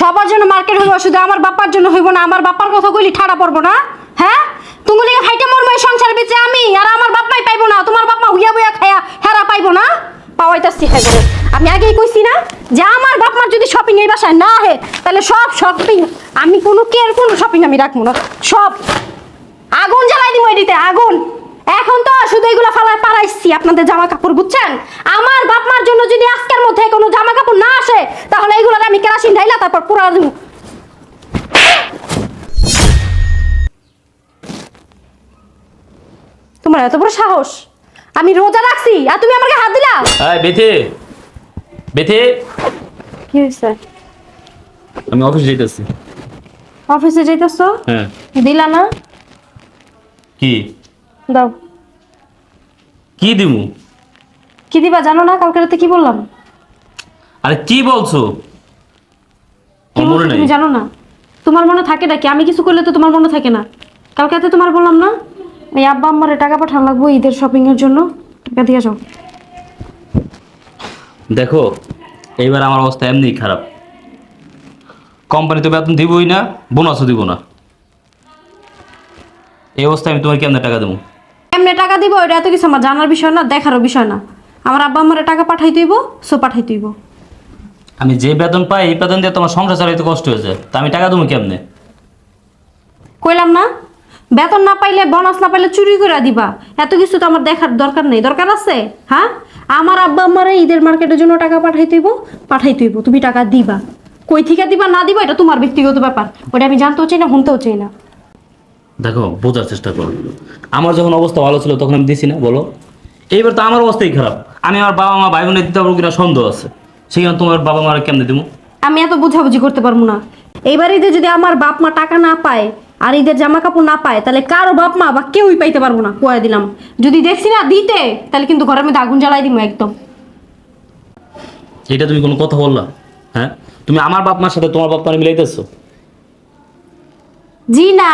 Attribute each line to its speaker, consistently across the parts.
Speaker 1: সবার জন্য মার্কেট হইব, শুধু আমার বাপার জন্য হইব না, আমার বাপার কথা কইলি ঠাড়া পড়ব না হ্যাঁ? তুমি লিগে খাইতে মরবো, এই সংসারের ভিতরে আমি, আর আমার বাপাই পাইবো না, তোমার বাপা হুইয়া বুইয়া খায়া হেরা পাইবো না। পাওয়াইতাছি হ্যাঁ করে আমি আগেই কইছি না যে আমার বাপ বাপমার যদি শপিং এই বাসায় না হে তাহলে সব শপিং আমি কোনো কেয়ার কোনো শপিং আমি রাখব না, সব। আগুন জ্বালাই দিব এদিতে আগুন। এখন তো শুধু এগুলো ফালায় পারাইছি আপনাদের জামা কাপড় বুঝছেন? আমার বাপমার জন্য যদি আজকের মধ্যে কোনো জামা কাপড় না আসে তাহলে এগুলো আমি কেরাসিন ঢাইলা তারপর পুরা দিব। তোমার এত বড় সাহস? আমি রোজা রাখছি আর তুমি আমাকে হাত দিলা?
Speaker 2: এই বেথে! বেথে!
Speaker 1: কি হয়েছে
Speaker 2: আমি অফিস যেতেছি
Speaker 1: অফিসে যাইতেছো?
Speaker 2: হ্যাঁ।
Speaker 1: দিলা না?
Speaker 2: কি?
Speaker 1: দাও।
Speaker 2: কি দিমু?
Speaker 1: কি দিবা জানো না? কালকে রাতে কি বললাম?
Speaker 2: আরে কি বলছো?
Speaker 1: কি
Speaker 2: আমার মনে নাই।
Speaker 1: তুমি জানো না? তোমার মনে থাকে নাকি? আমি কিছু করলে তো তোমার মনে থাকে না। কালকে রাতে তোমার বললাম না? এই আব্বা আম্মারে টাকা পাঠানো লাগবো ঈদের শপিং এর জন্য। টাকা দিয়ে যাও।
Speaker 2: দেখো এইবার আমার অবস্থা এমনি খারাপ। কোম্পানি তো বেতন দিবই না বোনাসও দিব না। এই অবস্থায় আমি তোমার কেমন টাকা দেবো?
Speaker 1: এমনি টাকা দিব এটা এত কিছু আমার জানার বিষয় না দেখারও বিষয় না। আমার আব্বা আম্মারে টাকা পাঠাই দিব সো পাঠাই দিব।
Speaker 2: আমি যে বেতন পাই এই বেতন দিয়ে তোমার সংসার চালাইতে কষ্ট হয়েছে। তা আমি টাকা দেবো কেমনে?
Speaker 1: কইলাম না বেতন না পাইলে বোনাস না পাইলে চুরি করে দিবা। এত কিছু তো আমার দেখার দরকার নেই। দরকার আছে? হ্যাঁ? আমার আব্বা আমারে ঈদের মার্কেটের জন্য টাকা পাঠাই দিব পাঠাই দিব। তুমি টাকা দিবা। কই থেকে দিবা না দিবা এটা তোমার ব্যক্তিগত ব্যাপার। ওটা আমি জানতেও চাই না শুনতেও চাই না।
Speaker 2: দেখো বোঝার চেষ্টা করো। আমার যখন অবস্থা ভালো ছিল তখন আমি দিছি না বলো। এইবার তো আমার অবস্থাই খারাপ। আমি আমার বাবা মা ভাই বোনের দিতে পারব কিনা সন্দেহ আছে। সেখানে তোমার বাবা মারা কেমনে দেবো
Speaker 1: আমি এত বুঝাবুঝি করতে পারব না। এইবার ঈদে যদি আমার বাপ মা টাকা না পায় আর ঈদের জামা কাপড় না পায় তাহলে কারও বাপ মা বা কেউই পাইতে পারব না কয়ে দিলাম। যদি দেখছি না দিতে তাহলে কিন্তু ঘরের মধ্যে আগুন জ্বালাই দিব একদম।
Speaker 2: এটা তুমি কোনো কথা বললা? হ্যাঁ? তুমি আমার বাপ মার সাথে তোমার বাপ মার মিলাইতেছো?
Speaker 1: জি না।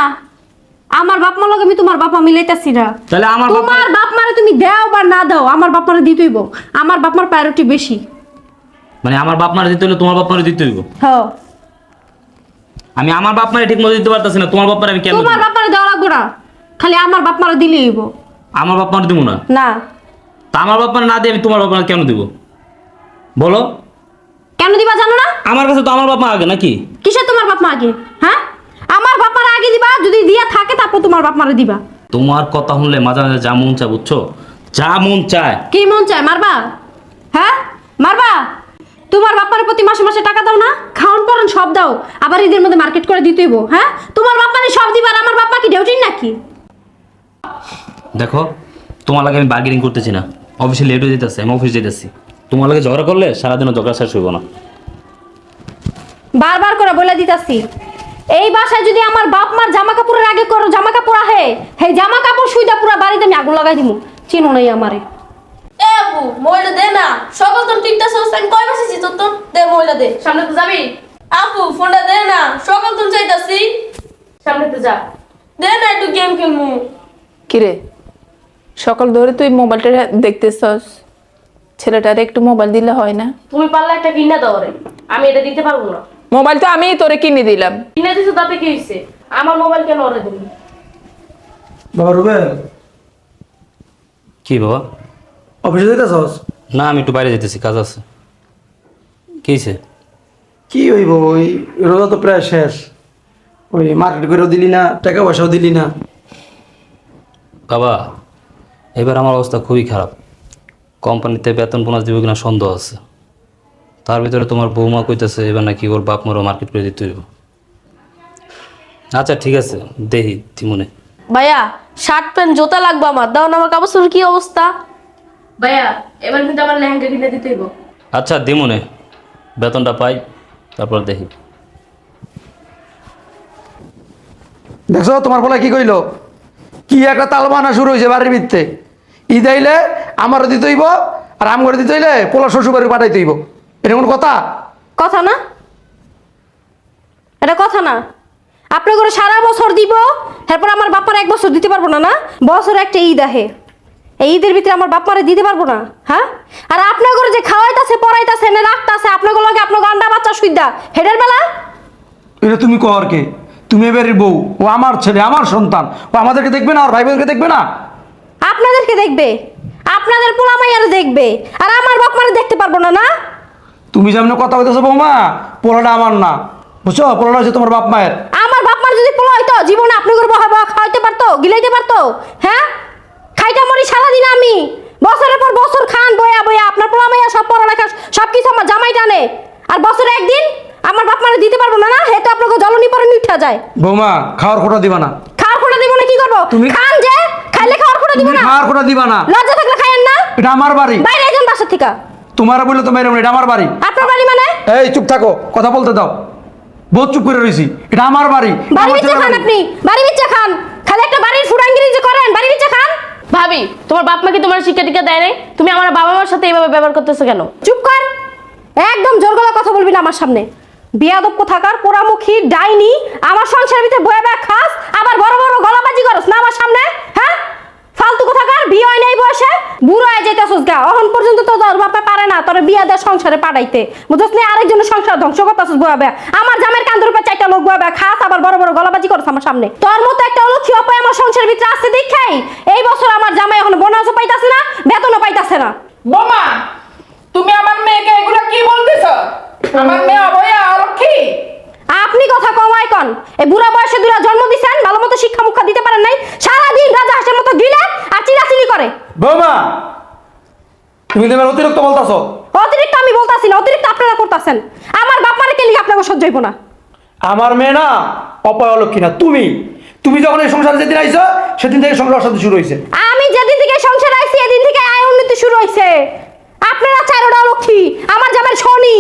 Speaker 1: আমার বাপ মা লগে আমি তোমার বাপ মা মিলাইতাছি না
Speaker 2: তাহলে আমার বাপ
Speaker 1: তোমার বাপ মারে তুমি দাও বা না দাও আমার বাপ মারে দিতেইব আমার বাপ মার প্রায়োরিটি বেশি
Speaker 2: মানে আমার বাপ মারে দিতে হলে তোমার বাপ মারে দিতে হইব
Speaker 1: হ্যাঁ
Speaker 2: আমি আমার বাপ মারে ঠিক মতো দিতে পারতেছি না তোমার বাপ মারে আমি কেন
Speaker 1: তোমার বাপ মারে দেওয়া লাগবো না খালি আমার বাপ মারে দিলেই হইব
Speaker 2: আমার বাপ মারে দিব না
Speaker 1: না
Speaker 2: তা আমার বাপ মারে না দিয়ে আমি তোমার বাপ মারে কেন দিব বলো
Speaker 1: কেন দিবা জানো না
Speaker 2: আমার কাছে তো আমার বাপ মা আগে নাকি
Speaker 1: কিসে তোমার বাপ মা আগে হ্যাঁ আমার বাপ মারে আগে দিবা যদি দিয়া থাকে তারপর তোমার বাপ মারে দিবা।
Speaker 2: তোমার কথা শুনলে মাঝে মাঝে যা মন চায় বুঝছ? যা মন চায়।
Speaker 1: কি মন চায় মারবা? হ্যাঁ? মারবা? তোমার বাপার প্রতি মাসে মাসে টাকা দাও না খাওয়ান পরান সব দাও আবার ঈদের মধ্যে মার্কেট করে দিতে দিতেইব হ্যাঁ? তোমার বাপারে সব দিবার আমার বাপা কি ডেউটিন নাকি?
Speaker 2: দেখো তোমার লাগে আমি বার্গেনিং করতেছি না। অফিসে লেট হয়ে যেতেছে আমি অফিস যেতেছি তোমার লাগে ঝগড়া করলে সারাদিনও ঝগড়া শেষ হইব না।
Speaker 1: বারবার করে বলে দিতাছি এই বাসায় যদি আমার বাপ মার জামা কাপড়ের আগে করো জামা কাপড় আহে সেই জামা কাপড় সুইদা পুরো বাড়িতে আমি আগুন লাগাই দিমু। চিনো নাই আমারে।
Speaker 3: এ আপু মহিলা দে না। সকাল তিনটা কয় বসেছি তোর তো? দে মহিলা দে। সামনে তো যাবি? আপু ফোনটা দে না। সকাল তুমি চাইতাছি। সামনে তো যা। দে না একটু গেম খেলমু।
Speaker 4: কিরে? সকাল ধরে তুই মোবাইলটা দেখতেছস। ছেলেটার একটু মোবাইল দিলে হয় না?
Speaker 3: তুমি পারলে একটা কিনা দাও রে আমি এটা দিতে পারব না।
Speaker 4: মোবাইল তো আমি তোরে কিনে দিলাম।
Speaker 3: কিনে দিছো তাতে কি হয়েছে আমার মোবাইল কেন ওরে তুমি
Speaker 5: বাবা রুবেল।
Speaker 2: কি বাবা?
Speaker 5: অফিসে যেতেছস
Speaker 2: না আমি একটু বাইরে যেতেছি কাজ আছে। কি হয়েছে
Speaker 5: কি হইব ওই রোজা তো প্রায় শেষ। ওই মার্কেট করেও দিলি না টাকা পয়সাও দিলি না।
Speaker 2: বাবা এবার আমার অবস্থা খুবই খারাপ। কোম্পানিতে বেতন বোনাস দিব কিনা সন্দেহ আছে। তার ভিতরে তোমার বৌমা কইতেছে এবার নাকি ওর বাপ মারও মার্কেট করে দিতে হইব। আচ্ছা ঠিক আছে দেখি তিমনে।
Speaker 3: ভাইয়া শার্ট প্যান্ট জোতা লাগবে আমার। দাও না আমার কাপড় চোপড় কি অবস্থা? ভাইয়া এবার কিন্তু আমার লেহেঙ্গা কিনে দিতে হইব।
Speaker 2: আচ্ছা দিমনে বেতনটা পাই তারপর দেখি
Speaker 5: দেখছ তোমার বলে কি কইলো? কি একটা তালবানা শুরু হয়েছে বাড়ির ভিত্তে। ঈদ আইলে আমারও দিতে হইব আর আম করে দিতে হইলে পোলা শ্বশুর বাড়ি পাঠাইতে হইব। এটা কোনো কথা?
Speaker 1: কথা না? এটা কথা না। আপনি করে সারা বছর দিব এরপর আমার বাপার এক বছর দিতে পারব না না? বছর একটা ঈদ আহে এই ঈদের ভিতরে আমার বাপারে দিতে পারব না হ্যাঁ? আর আপনার ঘরে যে খাওয়াইতাছে পড়াইতাছে এনে রাখতাছে আপনার লগে আপনার গান্ডা বাচ্চা সুইদা হেডের বেলা?
Speaker 5: এটা তুমি কর কে? তুমি এবারের বউ ও আমার ছেলে আমার সন্তান। ও আমাদেরকে দেখবে না আর ভাই বোনকে দেখবে না?
Speaker 1: আপনাদেরকে দেখবে। আপনাদের পোলামাইয়ারে দেখবে। আর আমার বাপ মারে দেখতে পারব না না?
Speaker 5: তুমি যেমন কথা বলতেছো বৌমা পোলাটা আমার না। বুঝছ? পোলাটা হচ্ছে তোমার বাপ মায়ের।
Speaker 1: আমার বাপ মার যদি পোলা হইতো জীবনে আপনি করে বহা বহা খাওয়াইতে পারতো গিলাইতে পারতো হ্যাঁ? খাইতে মরি সারাদিন আমি। বছরের পর বছর খান বয়া বয়া আপনার পোলামাইয়া সব পড়ালেখা সব কিছু আমার জামাই টানে। আর বছরে একদিন আমার বাপ মারে দিতে পারব না না হেতো আপনাকে জলনি পরে উঠা যায়।
Speaker 5: বৌমা খাওয়ার খোটা দিবা না।
Speaker 1: খাওয়ার খোটা দিব না কি করব?
Speaker 5: তুমি-
Speaker 1: খান যে খাইলে খাওয়ার খোটা দিব না।
Speaker 5: খাওয়ার খোটা দিবা না।
Speaker 1: লজ্জা থাকলে খাইয়েন না।
Speaker 5: এটা আমার বাড়ি।
Speaker 1: বাইরে একজন বাসার থেকে।
Speaker 5: তোমার বললে তো মেরে এটা আমার বাড়ি।
Speaker 1: আপনার বাড়ি মানে?
Speaker 5: এই চুপ থাকো কথা বলতে দাও। বহুত চুপ করে রয়েছি এটা আমার বাড়ি।
Speaker 1: বাড়ি
Speaker 5: ছেলের
Speaker 1: খান আপনি বাড়ি বিচ্ছে খান। খালি একটা বাড়ির ফুরাঙ্গিরি যে করেন বাড়ি বিচ্ছে খান।
Speaker 3: ভাবি তোমার বাপ মা কি তোমার শিক্ষা টিকা দেয় নাই? তুমি আমার বাবা মার সাথে এইভাবে ব্যবহার করতেছো কেন?
Speaker 1: চুপ কর। একদম জোর গলা কথা বলবি না আমার সামনে। বিয়াদব কোথাকার পোড়ামুখী ডাইনি আমার সংসারের ভিতরে বয়ে ব্যাগ খাস আবার বড় বড় গলাবাজি করস না আমার সামনে হ্যাঁ? ফালতু কোথাকার বিয়ে হয় নাই বয়সে। বুড়ো হয়ে যাইতেছস গা। এখন পর্যন্ত তো তোর বাপে পারে না তোর বিয়া দেয় সংসারে পাঠাইতে। বুঝছ না, আরেকজনের সংসার ধ্বংস করতেছস বয়া ব্যাগ আমার জামের কান্দের উপর চারটা লোক বয়া ব্যাগ খাস, আবার বড় বড় গলাবাজি করস আমার সামনে। তোর মতো একটা অলক্ষী অপায় আমার সংসারের ভিতরে আসতে দেখাই। এই বছর আমার জামাই এখন বোনাসও পাইতাছে না, বেতনও পাইতাছে না।
Speaker 4: বোমা, তুমি আমার মেয়েকে এগুলো কি বলতেছ? আমার মেয়ে অবয়া অলক্ষী?
Speaker 1: আপনি কথা কমাই কন। এই বুড়া বয়সে দুরা জন্ম দিছেন ভালো মতো শিক্ষা মুখা দিতে পারেন নাই সারাদিন রাজা হাঁসের মতো গিলে আর চিলাচিলি করে।
Speaker 5: বৌমা তুমি তো এবার অতিরিক্ত বলতাছো।
Speaker 1: অতিরিক্ত আমি বলতাছি না অতিরিক্ত আপনারা করতেছেন। আমার বাপ মারে কেলি আপনাকে সহ্য হইব না?
Speaker 5: আমার মেয়ে না অপয় অলক্ষী না তুমি। তুমি যখন এই সংসারে যেদিন আইছো সেদিন থেকে সংসার অশান্তি শুরু হয়েছে
Speaker 1: আমি যেদিন থেকে সংসার আইছি এদিন থেকে আয় উন্নতি শুরু হয়েছে আপনারা চারোটা লক্ষ্মী আমার জামাই শনি।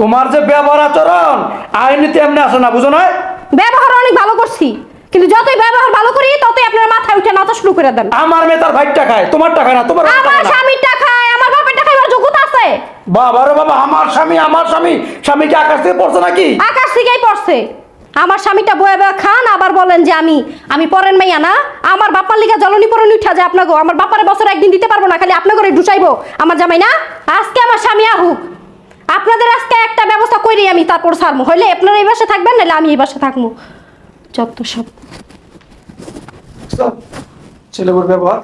Speaker 5: তোমার যে ব্যবহার আচরণ আইনিতে এমনি আসে না বুঝো নয়
Speaker 1: ব্যবহার অনেক ভালো করছি কিন্তু যতই ব্যবহার ভালো করি ততই আপনার মাথায় উঠে নাচা শুরু করে দেন।
Speaker 5: আমার মেয়ে তার ভাইটা খায় তোমার টাকা না তোমার ভাইয়ের
Speaker 1: আমার
Speaker 5: টাকা না।
Speaker 1: স্বামীরটা খায় আমার যোগ্যতা আছে।
Speaker 5: বাবা রে বাবা আমার স্বামী আমার স্বামী স্বামী কি আকাশ থেকে পড়ছে নাকি?
Speaker 1: আকাশ থেকেই পড়ছে। আমার স্বামীটা বয়ে বয়ে খান আবার বলেন যে আমি আমি পরেন মাইয়া না। আমার বাপার লিগা জলনি পরনি উঠা যায় আপনাকে আমার বাপারে বছর একদিন দিতে পারব না খালি আপনার ঘরে ঢুসাইবো। আমার জামাই না? আজকে আমার স্বামী আহুক। আপনাদের আজকে একটা ব্যবস্থা করি আমি তারপর ছাড়বো হইলে আপনারা এই বাসে থাকবেন নাহলে আমি এই বাসে থাকব যত সব?
Speaker 5: ছেলেগুলোর ব্যবহার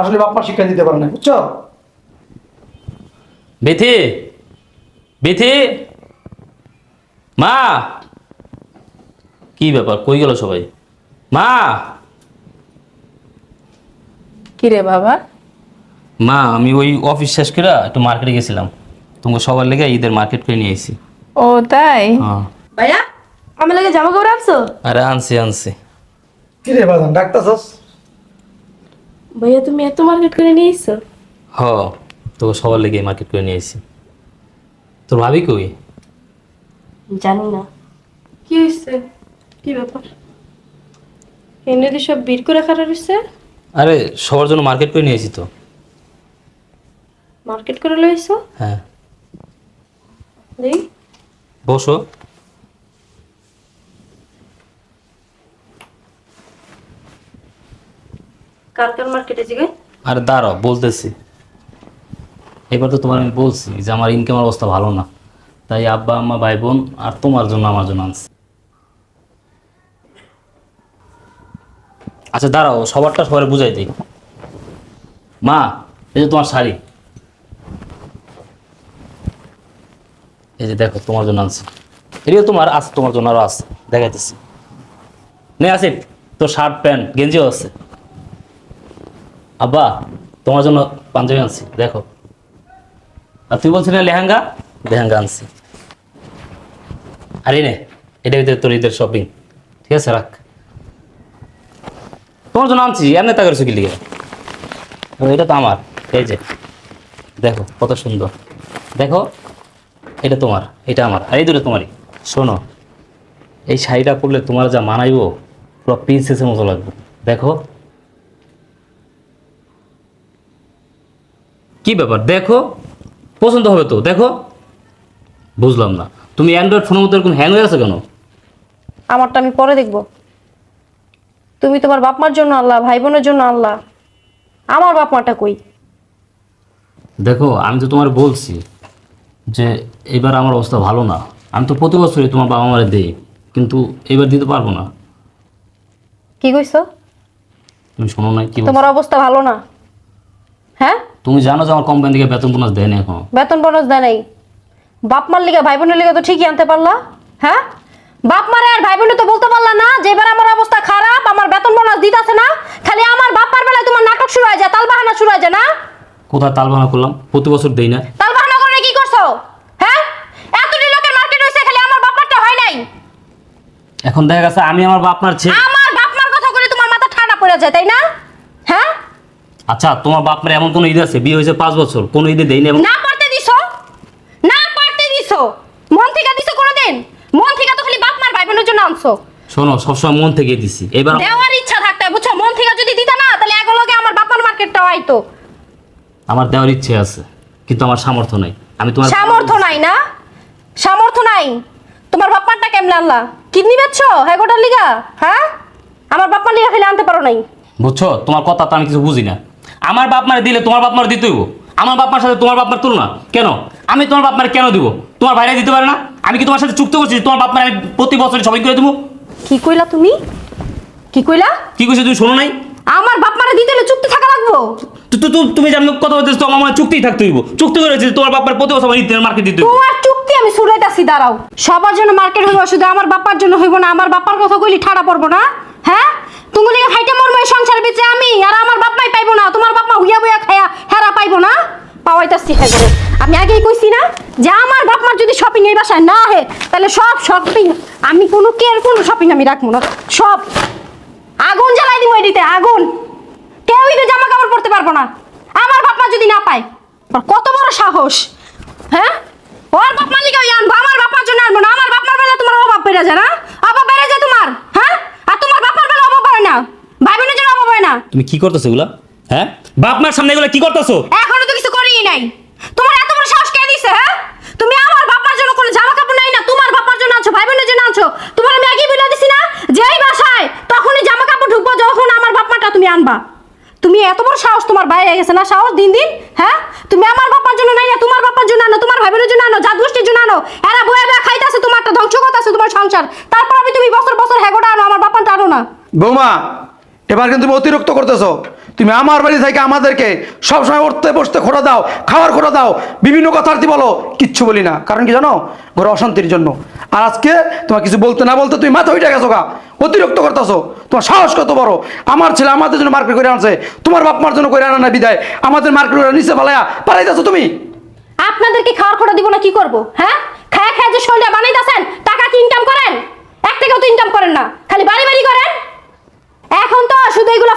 Speaker 5: আসলে বাপ্পা শিক্ষা দিতে পারে না বুঝছ?
Speaker 2: বিথি! বিথি! মা! কি ব্যাপার? কই গেল সবাই? মা!
Speaker 4: কি রে বাবা?
Speaker 2: মা আমি ওই অফিস শেষ করে একটু মার্কেটে গেছিলাম। তোমাকে সবার লেগে ঈদের মার্কেট করে নিয়ে এসেছি
Speaker 4: ও তাই?
Speaker 2: হ্যাঁ।
Speaker 3: ভাইয়া আমার লাগে জামা কাপড় আনছো?
Speaker 2: আরে আনছি আনছি।
Speaker 5: কি রে বাজান ডাক্তারছস
Speaker 3: ভাইয়া তুমি এত মার্কেট করে নিয়ে এসছো
Speaker 2: হ তোকে সবার লেগে মার্কেট করে নিয়ে এসেছি তোর ভাবি কই?
Speaker 3: জানি না। কি হয়েছে কি ব্যাপার? এনে সব বীর করে খারাপ হয়েছে
Speaker 2: আরে সবার জন্য মার্কেট করে নিয়েছি তো।
Speaker 3: মার্কেট করে লইছো?
Speaker 2: হ্যাঁ। বসো।
Speaker 3: কার কার মার্কেটে জিগে?
Speaker 2: আরে দাঁড়াও বলতেছি। এবার তো তোমার আমি বলছি যে আমার ইনকামের অবস্থা ভালো না। তাই আব্বা আম্মা ভাই বোন আর তোমার জন্য আমার জন্য আনছি। আচ্ছা দাঁড়াও, সবারটা সবার বুঝাই দিই। মা, এই যে তোমার শাড়ি। এই যে দেখো, তোমার জন্য আনছি। এটিও তোমার আছে, তোমার জন্য আরও আছে, দেখাইতেছি। নে, আসিফ, তোর শার্ট প্যান্ট গেঞ্জিও আছে। আব্বা, তোমার জন্য পাঞ্জাবি আনছি, দেখো। আর তুই বলছিলি না লেহেঙ্গা? লেহেঙ্গা আনছি। আরে নে, এটার ভিতরে তোর ঈদের শপিং ঠিক আছে, রাখ। তোমার জন্য আনছি, এমনি তা করেছ কি এটা তো আমার, এই যে, দেখো কত সুন্দর। দেখো, এটা তোমার, এটা আমার আর এই দুটো তোমারই। শোনো, এই শাড়িটা পরলে তোমার যা মানাইবো, পুরো প্রিন্সেসের মতো লাগবে। দেখো। কি ব্যাপার? দেখো, পছন্দ হবে তো, দেখো। বুঝলাম না, তুমি অ্যান্ড্রয়েড ফোনের মধ্যে এরকম হ্যাং হয়ে আছে কেন?
Speaker 1: আমারটা আমি পরে দেখব। তুমি তোমার বাপ মার জন্য আল্লাহ ভাই বোনের জন্য আল্লাহ। আমার বাপ মাটা কই?
Speaker 2: দেখো আমি তো তোমার বলছি যে এবার আমার অবস্থা ভালো না। আমি তো প্রতি বছরই তোমার বাবা মারে দিই কিন্তু এবার দিতে পারব না।
Speaker 1: কি কইছো?
Speaker 2: তুমি শোনো নাই কি বলছি?
Speaker 1: তোমার অবস্থা ভালো না। হ্যাঁ?
Speaker 2: তুমি জানো যে আমার কোম্পানি থেকে বেতন বোনাস দেয় না এখন।
Speaker 1: বেতন বোনাস দেয় নাই। বাপ মার লিগে ভাই বোনের লিগে তো ঠিকই আনতে পারলা। হ্যাঁ? বাপ মারে আর ভাই বোনে তো বলতে পারলা না যে এবার আমার অবস্থা খারাপ আমার বেতন বোনাস দিতেছে না খালি আমার বাপার বেলায় তোমার নাটক শুরু হয়ে যায় তাল বাহানা শুরু হয়ে যায় না?
Speaker 2: কোথায় তালবানা করলাম? প্রতি বছর দেই না।
Speaker 1: তালবাহানা করে কি করছ? হ্যাঁ? এতটি লোকের মার্কেট হয়েছে খালি আমার বাপারটা হয় নাই।
Speaker 2: এখন দেখা গেছে আমি আমার বাপ মার ছেলে।
Speaker 1: আমার বাপ মার কথা বলে তোমার মাথা ঠান্ডা পড়ে যায় তাই না? হ্যাঁ?
Speaker 2: আচ্ছা তোমার বাপ মার এমন কোনো ঈদ আছে? বিয়ে হয়েছে পাঁচ বছর কোনো ঈদে দেই না
Speaker 1: না পারতে দিছো? না পারতে দিছো? মন থেকে দিছো কোনোদিন? মন থেকে তো খালি বাপ মার ভাই বোনের জন্য আনছো।
Speaker 2: শোনো সবসময় মন থেকে দিছি। এবার
Speaker 1: দেওয়ার ইচ্ছা থাকতে বুঝছ? মন থেকে যদি দিতা না তাহলে এগুলোকে আমার বাপার মার্কেটটা হয়তো
Speaker 2: আমার দেওয়ার ইচ্ছে আছে কিন্তু আমার সামর্থ্য নাই। আমি তোমার
Speaker 1: সামর্থ্য নাই না? সামর্থ্য নাই? তোমার বাপ্পারটা কেমনে আনলা? কিডনি বেচছো? হ্যাঁ গোটার লিগা? হ্যাঁ? আমার বাপ্পার লিগা খালি আনতে পারো নাই।
Speaker 2: বুঝছ? তোমার কথা তো আমি কিছু বুঝি না। আমার বাপ মারে দিলে তোমার বাপ মার দিতে আমার বাপ মার সাথে তোমার বাপ মার তুলনা। কেন? আমি তোমার বাপ মারে কেন দিব? তোমার ভাইরা দিতে পারে না? আমি কি তোমার সাথে চুক্তি করছি যে তোমার বাপ মারে আমি প্রতি বছর সবাই করে দেবো?
Speaker 1: কি কইলা তুমি? কি কইলা?
Speaker 2: কি কইছো তুমি শোনো নাই?
Speaker 1: আমার বাপ মারে দিতে হলে চুক্তি থাকা লাগবো।
Speaker 2: তো- তো- তো- তুমি যে আমি কথা বলতেছো আমার মনে হয় চুক্তিই থাকতে হইব। চুক্তি করেছি যে তোমার বাপ মার প্রতি বছর আমার ঈদের মার্কেট দিতে হইব।
Speaker 1: তোমার চুক্তি আমি সুরাইতাছি দাঁড়াও। সবার জন্য মার্কেট হইব শুধু আমার বাপার জন্য হইব না আমার বাপার কথা কইলি ঠাড়া পড়ব না হ্যাঁ? তুমি লিগে হাইটে মরবো এই সংসার বেঁচে আমি আর আমার বাপাই পাইবো না তোমার বাপা হুইয়া বুইয়া খায়া হেরা পাইবো না। পাওয়াইতাছি হ্যাঁ করে আমি আগেই কইছি না যে শপিং এই বাসায় না হে তাহলে সব শপিং আমি কোনো কেয়ার কোনো শপিং আমি রাখব না। সব। আগুন জ্বালাই দিব এডিতে আগুন। কেউ ঈদে জামা কাপড় পরতে পারব না। আমার বাপমা যদি না পায় কত বড় সাহস হ্যাঁ? ওর বাপ মালিকে ওই আনব আমার বাপার জন্য আনব না। আমার বাপমার বেলা তোমার অভাব বেড়ে যায় না? অভাব বেড়ে যায় তোমার হ্যাঁ? আর তোমার বাপার বেলা অভাব হয় না। ভাই বোনের জন্য অভাব হয় না।
Speaker 2: তুমি কি করতেছো এগুলা? হ্যাঁ? বাপ মার সামনে এগুলা কি করতেছো?
Speaker 1: এখনও তো কিছু করিই নাই। তোমার এত বড় সাহস কে দিছে হ্যাঁ তুমি আমার বাপার জন্য কোনো জামা কাপড় নাই না তোমার বাপার জন্য আনছো ভাই বোনের জন্য আনছো তোমার আমি আগেই বলে দিছি না? যেই বাসায় তখনই জামা কাপড় ঢুকবো, যখন আমার বাপমাটা তুমি আনবা। তুমি এত বড় সাহস তোমার বাইরে গেছে না? সাহস দিন দিন হ্যাঁ? তুমি আমার বাপার জন্য নাই না, তোমার বাপার জন্য আনো, তোমার ভাই বোনের জন্য আনো জাত গোষ্ঠীর জন্য আনো। এরা বয়ে বয়ে খাইতেছে তোমারটা, ধ্বংস করতেছে তোমার সংসার। তারপর আমি তুমি বছর বছর হ্যাগোটা আনো, আমার বাপারটা আনো না।
Speaker 5: বৌমা, এবার কিন্তু তুমি অতিরিক্ত করতেছো। তুমি আমার বাড়ি থেকে আমাদেরকে সবসময় উঠতে বসতে খোটা দাও, খাওয়ার খোটা দাও, বিভিন্ন কথার্থী বলো, কিচ্ছু বলি না। কারণ কি জানো? ঘরে অশান্তির জন্য। আর আজকে তোমার কিছু বলতে না বলতে তুমি মাথা উঠে গেছো গা। অতিরিক্ত করতেছো। তোমার সাহস কত বড়? আমার ছেলে আমাদের জন্য মার্কেট করে আনছে। তোমার বাপ মার জন্য করে আনা না বিদায়। আমাদের মার্কেট করে নিচে পালায়া পালাইতেছো তুমি।
Speaker 1: আপনাদেরকে খাওয়ার খোটা দিব না কি করব হ্যাঁ? খায় খায়া যে শরীরটা বানাইতেছেন, টাকা কি ইনকাম করেন? এক টাকাও তো ইনকাম করেন না। খালি বাড়ি বাড়ি করেন? এখন তো শুধু এগুলো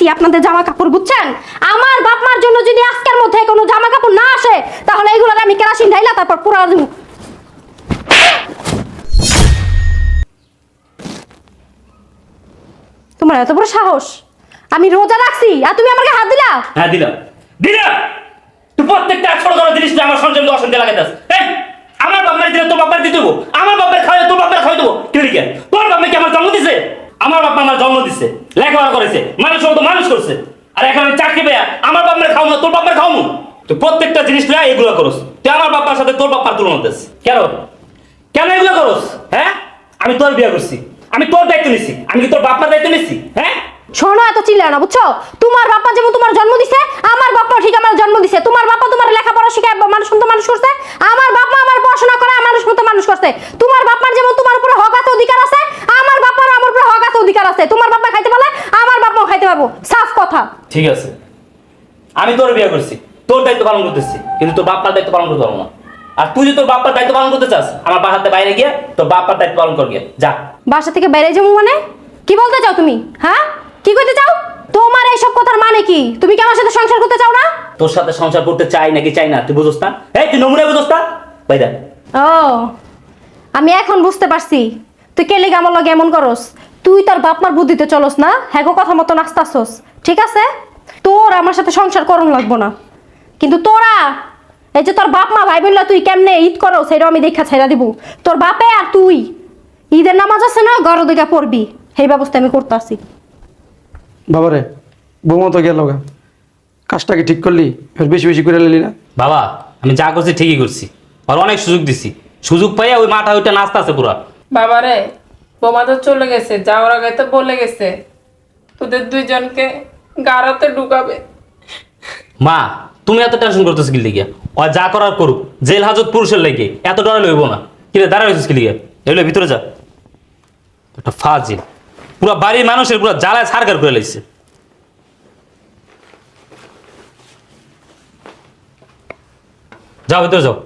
Speaker 1: ফালায় আপনাদের জামা কাপড় বুঝছেন? আমার বাপ মার জন্য যদি আজকের মধ্যে কোনো জামা কাপড় না আসে, তাহলে এগুলো আমি কেরাসিন ঢাইলা তারপর পুরা দিব। তোমার এত বড় সাহস? আমি রোজা রাখছি, আর তুমি আমাকে হাত দিলা?
Speaker 2: হ্যাঁ দিলাম। দিলাম! তুই প্রত্যেকটা ছোট ছোট জিনিস নিয়ে আমার সংসার অশান্তি লাগাইতাস এই, আমার বাপ মায়ের দিলে তোর বাপের দিতে দেবো। আমার বাপের খাওয়াই তোর বাপের খাওয়াই দেবো। কেন কি? তোর বাপ কি আমার জন্ম দিছে? আমার বাপ মা জন্ম দিছে, লেখাপড়া করেছে, মানুষ মতো মানুষ করছে। আর এখন আমি চাকরি পেয়া আমার বাপ খাও না তোর বাপের খাও তো প্রত্যেকটা জিনিস নিয়ে এগুলো করস। তুই আমার বাপার সাথে তোর বাপার তুলনা দিস কেন? কেন এগুলো করস? হ্যাঁ? আমি তোর বিয়ে করছি। আমি তোর দায়িত্ব নিছি। আমি কি তোর বাপার দায়িত্ব নিছি? হ্যাঁ?
Speaker 1: শোনো এত চিল্লা না বুঝছ? তোমার বাবা যেমন তোমার জন্ম দিছে আমার বাবা ঠিক আমার জন্ম দিছে। তোমার বাবা তোমার লেখাপড়া শিখায় মানুষ মতো মানুষ করছে। আমার বাবা আমার পড়াশোনা করে মানুষ মতো মানুষ করছে। তোমার বাবার যেমন তোমার উপরে হক আছে অধিকার আছে আমার বাবার আমার উপরে হক আছে অধিকার আছে। তোমার বাবা খাইতে পারলে আমার বাবাও খাইতে পারব। সাফ কথা।
Speaker 2: ঠিক আছে। আমি তোর বিয়ে করছি তোর দায়িত্ব পালন করতেছি কিন্তু তোর বাপ্পার দায়িত্ব পালন করতে পারব না। আর তুই যদি তোর বাপ্পার দায়িত্ব পালন করতে চাস আমার বাসাতে বাইরে গিয়ে তোর বাপ্পার দায়িত্ব পালন কর গিয়ে। যা।
Speaker 1: বাসা থেকে বেরিয়ে যাব মানে? কি বলতে চাও তুমি? হ্যাঁ? কি করতে চাও? তোমার এইসব কথার মানে কি? তুমি কি আমার সাথে সংসার করতে চাও না?
Speaker 2: তোর সাথে সংসার করতে চাই নাকি চাই না? তুই বুঝোস না? এই তুই নমুনা বুঝোস না? বাইদা
Speaker 1: ও আমি এখন বুঝতে পারছি। তুই কে লেগে আমার লগে এমন করস? তুই তোর বাপ মার বুদ্ধিতে চলস না? হ্যাগো কথা মতো নাস্তাছস ঠিক আছে? তোর আমার সাথে সংসার করণ লাগবো না। কিন্তু তোরা এই যে তোর বাপ মা ভাই বোনরা তুই কেমনে ঈদ করো সেটাও আমি দেখা ছেড়া দিব। তোর বাপে আর তুই। ঈদের নামাজ আছে না? গড় দিকে পড়বি। সেই ব্যবস্থা আমি করতে আসি
Speaker 5: বাবারে বৌমা তো গেল গা। কাজটা কি ঠিক করলি ফের বেশি বেশি করে নিলি না?
Speaker 2: বাবা আমি যা করছি ঠিকই করছি। আর অনেক সুযোগ দিছি। সুযোগ পাইয়া ওই মাথা ওইটা নাচতে আছে পুরা।
Speaker 4: বাবারে বোমা তো চলে গেছে যাওয়ার আগে তো বলে গেছে। তোদের দুইজনকে গাড়াতে ঢুকাবে।
Speaker 2: মা তুমি এত টেনশন করতেছো কি লিগে ও যা করার করুক জেল হাজত পুরুষের লেগে। এত ডরা লইব না। কিরে দাঁড়া হয়েছিস কি লিগে এগুলো ভিতরে যা। একটা ফাজিল। পুরো বাড়ির মানুষের পুরো জ্বালায় সারকার করে লেগেছে যাও ভিতরে যাও।